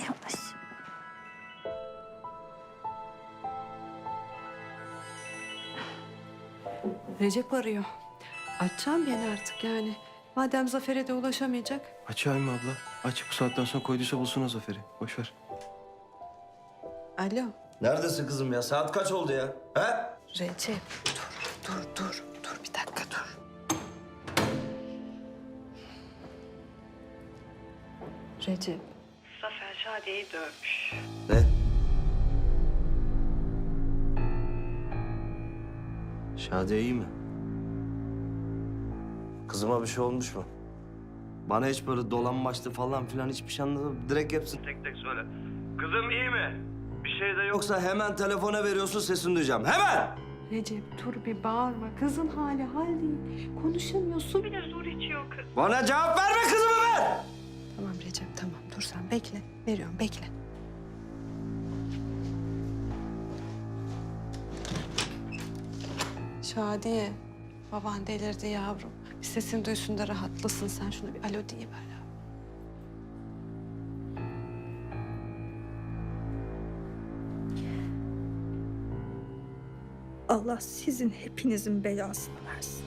Yavaş. Recep arıyor. Açacağım beni artık yani. Madem Zafer'e de ulaşamayacak. Açayım mı abla? Aç bu saatten sonra koyduysa bulsun o zaferi. Boş ver. Alo. Neredesin kızım ya? Saat kaç oldu ya? He? Recep dur dur dur. Dur bir dakika dur. Recep. Şadiye'yi dövmüş. Ne? Şadiye iyi mi? Kızıma bir şey olmuş mu? Bana hiç böyle dolanmaçlı falan filan hiçbir şey anlamadım. Direkt hepsini tek tek söyle. Kızım iyi mi? Bir şey de yoksa hemen telefona veriyorsun sesini duyacağım. Hemen! Recep dur bir bağırma. Kızın hali hal değil. Konuşamıyor. Su bile zor içiyor kız. Bana cevap verme kızımı ver! Tamam Recep tamam. Dur sen bekle. Veriyorum bekle. Şadiye. Baban delirdi yavrum. Bir sesini duysun da rahatlasın. Sen şunu bir alo diyiver. ya. Allah sizin hepinizin belasını versin.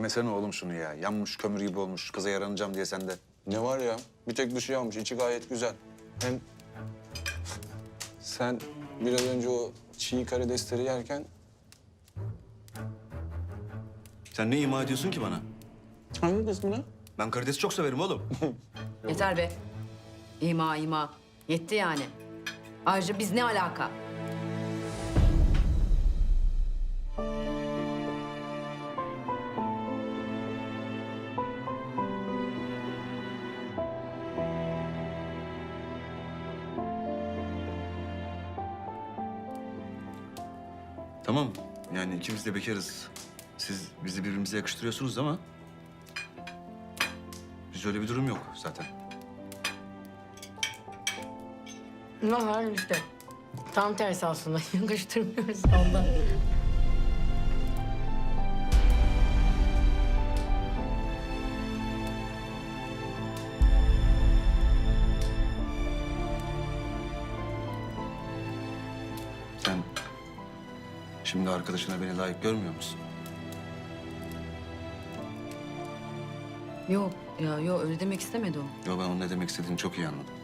Yemesene oğlum şunu ya. Yanmış kömür gibi olmuş. Kıza yaranacağım diye sen de. Ne var ya? Bir tek dışı yanmış, içi gayet güzel. Hem sen biraz önce o çiğ karidesleri yerken... Sen ne ima ediyorsun ki bana? Hangi kısmını? Ben karidesi çok severim oğlum. Yeter be. İma ima. Yetti yani. Ayrıca biz ne alaka? Tamam. Yani ikimiz de bekarız. Siz bizi birbirimize yakıştırıyorsunuz ama... Biz öyle bir durum yok zaten. Ne var işte. Tam tersi aslında. Yakıştırmıyoruz ondan. Şimdi arkadaşına beni layık görmüyor musun? Yok ya yok öyle demek istemedi o. Yo ben onun ne demek istediğini çok iyi anladım.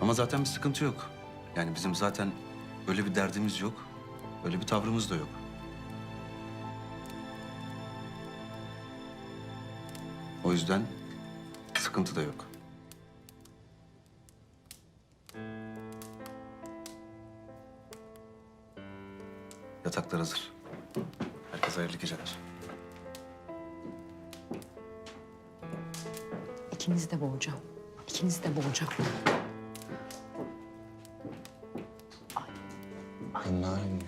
Ama zaten bir sıkıntı yok. Yani bizim zaten öyle bir derdimiz yok. Öyle bir tavrımız da yok. O yüzden sıkıntı da yok. Yataklar hazır. Herkese hayırlı geceler. İkinizi de boğacağım. İkinizi de boğacağım. Narin ya.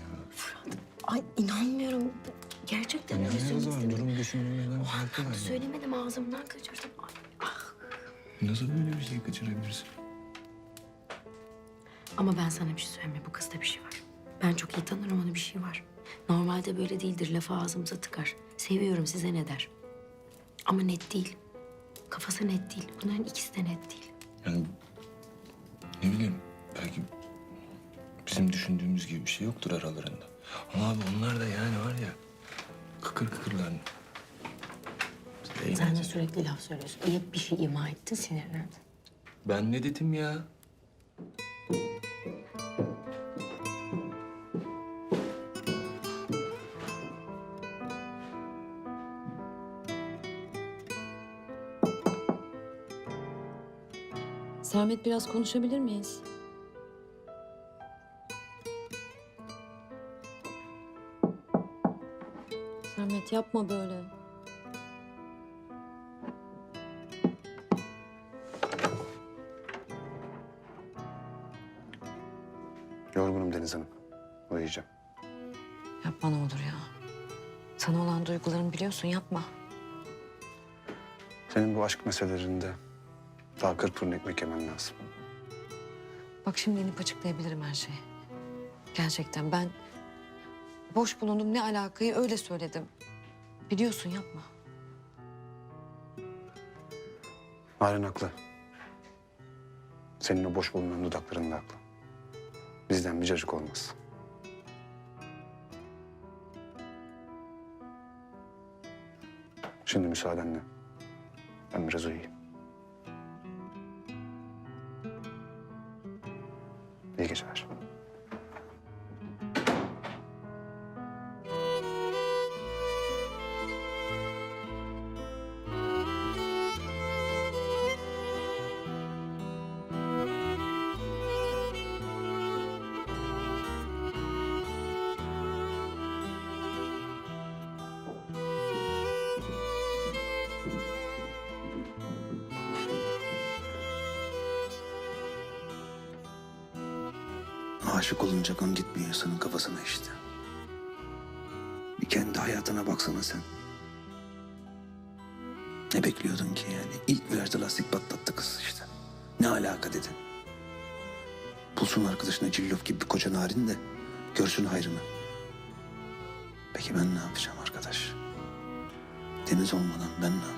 Ay inanmıyorum. Gerçekten öyle Ne zaman durum düşünmeden O farklı var. söylemedim ağzımdan kaçırdım. Ay, Nasıl böyle bir şey kaçırabilirsin? Ama ben sana bir şey söyleyeyim mi? Bu kızda bir şey var. Ben çok iyi tanırım onu bir şey var. Normalde böyle değildir. Lafı ağzımıza tıkar. Seviyorum size ne der. Ama net değil. Kafası net değil. Bunların ikisi de net değil. Yani ne bileyim belki bizim düşündüğümüz gibi bir şey yoktur aralarında. Ama abi onlar da yani var ya kıkır kıkırlar. Sen de sürekli laf söylüyorsun. İyi bir şey ima ettin sinirlendin. Ben ne dedim ya? Sermet biraz konuşabilir miyiz? Sermet yapma böyle. Yorgunum Deniz Hanım. Uyuyacağım. Yapma ne olur ya. Sana olan duygularımı biliyorsun yapma. Senin bu aşk meselelerinde daha kırk fırın ekmek yemen lazım. Bak şimdi inip açıklayabilirim her şeyi. Gerçekten ben boş bulundum ne alakayı öyle söyledim. Biliyorsun yapma. Narin haklı. Senin o boş bulunan dudakların da haklı. Bizden bir cacık olmaz. Şimdi müsaadenle. Ben biraz uyuyayım. Geceler. Aşık olunca kan gitmiyor insanın kafasına işte. Bir kendi hayatına baksana sen. Ne bekliyordun ki yani? İlk virajda lastik patlattı kız işte. Ne alaka dedin? Bulsun arkadaşına cillop gibi bir koca narin de görsün hayrını. Peki ben ne yapacağım arkadaş? Deniz olmadan ben ne yapacağım?